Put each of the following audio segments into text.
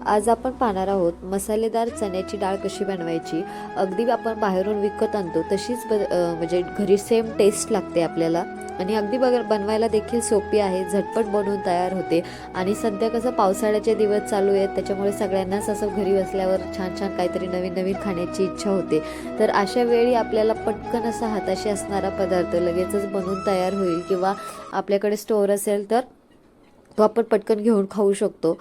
आज आपण पाहणार आहोत मसालेदार चण्याची डाळ कशी बनवायची? अगदी आपण बाहेरून विकत आणतो तशीच ब म्हणजे घरी सेम टेस्ट लागते आपल्याला. आणि अगदी बघ बनवायला देखील सोपी आहे झटपट बनवून तयार होते. आणि सध्या कसं पावसाळ्याचे दिवस चालू आहेत त्याच्यामुळे सगळ्यांनाच असं घरी बसल्यावर छान छान काहीतरी नवीन नवीन खाण्याची इच्छा होते. तर अशा वेळी आपल्याला पटकन असा हाताशी असणारा पदार्थ लगेचच बनवून तयार होईल किंवा आपल्याकडे स्टोअर असेल तर तो आपण पटकन घेऊन खाऊ शकतो.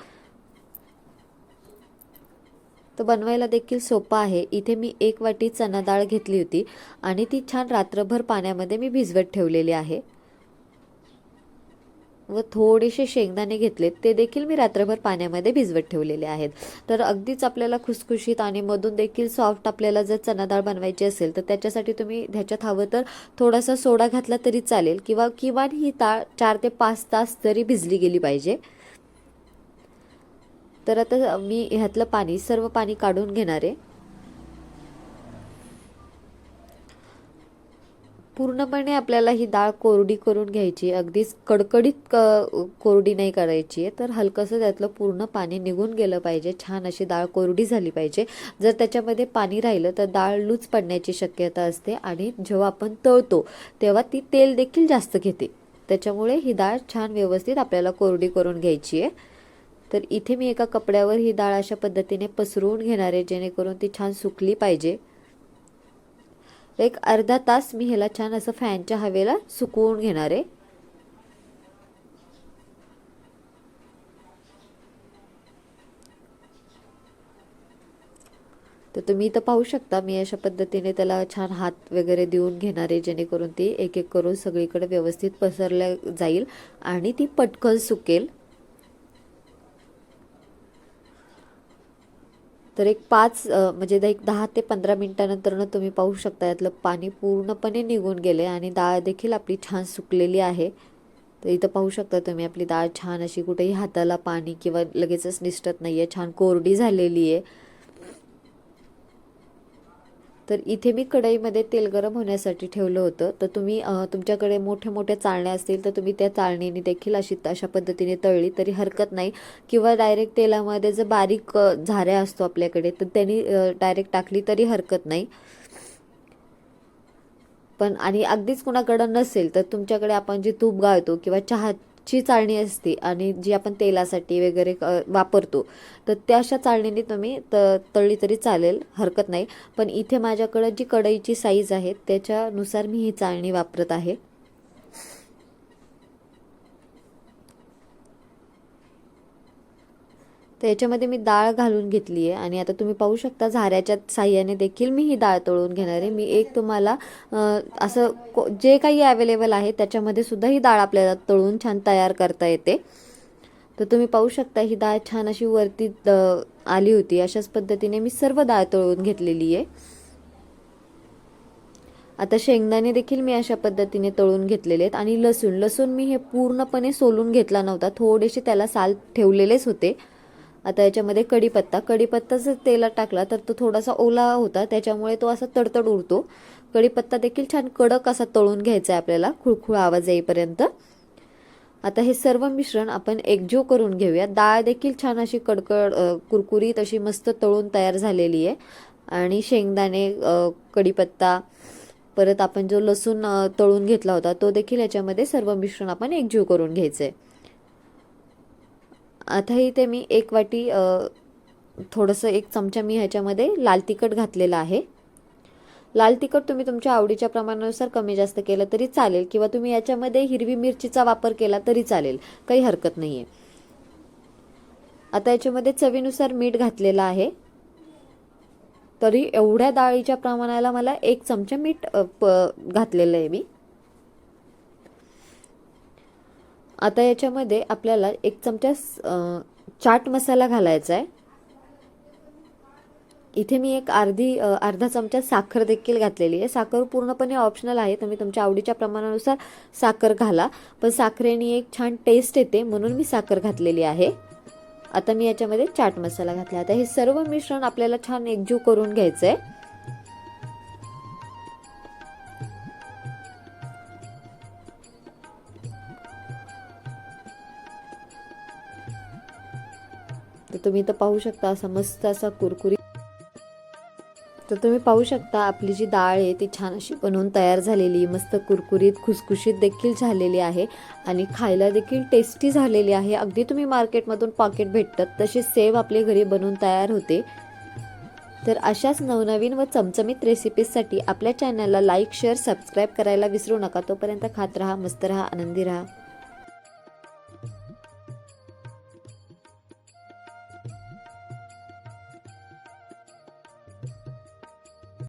तो बनवायला देखील सोपा आहे. इथे मी एक वाटी चना डाळ घेतली होती आणि ती छान रात्रभर पाण्यामध्ये मी भिजवत ठेवलेली आहे. व थोडेसे शेंगदाणे घेतलेत. ते देखील मी रात्रभर पाण्यामध्ये भिजवत ठेवलेले आहेत. तर अगदीच आपल्याला खुसखुशीत आणि मधून देखील सॉफ्ट आपल्याला जर चना डाळ बनवायची असेल तर त्याच्यासाठी तुम्ही ह्याच्यात हवं तर थोडासा सोडा घातला तरी चालेल किंवा किमान ही डाळ चार ते पाच तास तरी भिजली गेली पाहिजे. तर आता मी ह्यातलं पाणी सर्व पाणी काढून घेणार आहे. पूर्णपणे आपल्याला ही डाळ कोरडी करून घ्यायची अगदीच कडकडीत क कोरडी नाही करायची आहे. तर हलकंसं त्यातलं पूर्ण पाणी निघून गेलं पाहिजे. छान अशी डाळ कोरडी झाली पाहिजे. जर त्याच्यामध्ये पाणी राहिलं तर डाळ लूज पडण्याची शक्यता असते आणि जेव्हा आपण तळतो तेव्हा ती तेल देखील जास्त घेते. त्याच्यामुळे ही डाळ छान व्यवस्थित आपल्याला कोरडी करून घ्यायची आहे. तर इथे मी एका कपड्यावर ही डाळ अशा पद्धतीने पसरवून घेणार आहे जेणेकरून ती छान सुकली पाहिजे. एक अर्धा तास मी ह्याला छान असं फॅनच्या हवेला सुकवून घेणार आहे. तर तुम्ही इथं पाहू शकता मी अशा पद्धतीने त्याला छान हात वगैरे देऊन घेणार आहे जेणेकरून ती एक एक करून सगळीकडे व्यवस्थित पसरल्या जाईल आणि ती पटकन सुकेल. तर एक पाच म्हणजे एक दहा ते पंधरा मिनटानंतरनं तुम्ही पाहू शकता यातलं पाणी पूर्णपणे निघून गेले आणि डाळ देखील आपली छान सुकलेली आहे. तर इथं पाहू शकता तुम्ही आपली डाळ छान अशी कुठेही हाताला पाणी किंवा लगेचच निसटत नाही आहे छान कोरडी झालेली आहे तर इथे मी कढईमध्ये तेल गरम होण्यासाठी ठेवलं होतं. तर तुम्ही तुमच्याकडे मोठे मोठे चाळण्या असतील तर तुम्ही त्या चाळणीने देखील अशी अशा पद्धतीने तळली तरी हरकत नाही. किंवा डायरेक्ट तेलामध्ये जर बारीक झाऱ्या असतो आपल्याकडे तर त्यांनी डायरेक्ट टाकली तरी हरकत नाही. पण आणि अगदीच कुणाकडं नसेल तर तुमच्याकडे आपण जे तूप गाळतो किंवा चहा ची चाळणी असते आणि जी आपण तेलासाठी वगैरे वापरतो तर त्या अशा चाळणीने तुम्ही त तळली तरी चालेल हरकत नाही. पण इथे माझ्याकडं जी कढईची साईज आहे त्याच्यानुसार मी ही चाळणी वापरत आहे. तर याच्यामध्ये मी डाळ घालून घेतली आहे. आणि आता तुम्ही पाहू शकता झाऱ्याच्या साह्याने देखील मी ही डाळ तळून घेणार आहे. मी एक तुम्हाला असं को- जे काही अवेलेबल आहे त्याच्यामध्ये सुद्धा ही डाळ आपल्याला तळून छान तयार करता येते. तर तुम्ही पाहू शकता ही डाळ छान अशी वरती आली होती. अशाच पद्धतीने मी सर्व डाळ तळून घेतलेली आहे. आता शेंगदाणे देखील मी अशा पद्धतीने तळून घेतलेले आहेत. आणि लसूण लसूण मी हे पूर्णपणे सोलून घेतला नव्हता. थोडेसे त्याला साल ठेवलेलेच होते. आता याच्यामध्ये कढीपत्ता कढीपत्ता जर तेलात टाकला तर तो थोडासा ओला होता त्याच्यामुळे तो असा तडतड उडतो. कढीपत्ता देखील छान कडक असा तळून घ्यायचा आहे आपल्याला खुळखुळ आवाज येईपर्यंत. आता हे सर्व मिश्रण आपण एकजीव करून घेऊया. डाळ देखील छान अशी कडकड कुरकुरीत अशी मस्त तळून तयार झालेली आहे. आणि शेंगदाणे कढीपत्ता परत आपण जो लसूण तळून घेतला होता तो देखील याच्यामध्ये सर्व मिश्रण आपण एकजीव करून घ्यायचं आहे आता इथे मी एक वाटी थोडंसं एक चमचा मी ह्याच्यामध्ये लाल तिखट घातलेलं आहे. लाल तिखट तुम्ही तुमच्या आवडीच्या प्रमाणानुसार कमी जास्त केलं तरी चालेल किंवा तुम्ही याच्यामध्ये हिरवी मिरचीचा वापर केला तरी चालेल काही हरकत नाही आहे आता याच्यामध्ये चवीनुसार मीठ घातलेलं आहे. तरी एवढ्या डाळीच्या प्रमाणाला मला एक चमचा मीठ प घातलेलं आहे मी. आता याच्यामध्ये आपल्याला एक चमचा चाट मसाला घालायचा आहे. इथे मी एक अर्धी अर्धा चमचा साखर देखील घातलेली आहे. साखर पूर्णपणे ऑप्शनल आहे. तुम्ही तुमच्या आवडीच्या प्रमाणानुसार साखर घाला. पण साखरेने एक छान टेस्ट येते. म्हणून मी साखर घातलेली आहे. आता मी याच्यामध्ये चाट मसाला घातला. आता हे सर्व मिश्रण आपल्याला छान एकजीव करून घ्यायचं आहे तर तुम्ही इथं पाहू शकता असा मस्त असा कुरकुरीत तर तुम्ही पाहू शकता आपली जी डाळ आहे ती छान अशी बनवून तयार झालेली मस्त कुरकुरीत खुसखुशीत देखील झालेली आहे आणि खायला देखील टेस्टी झालेली आहे. अगदी तुम्ही मार्केटमधून पॉकेट भेटतात तशी सेव आपले घरी बनवून तयार होते. तर अशाच नवनवीन व चमचमीत रेसिपीजसाठी आपल्या चॅनलला लाईक शेअर सबस्क्राईब करायला विसरू नका. तोपर्यंत खात राहा मस्त राहा आनंदी राहा.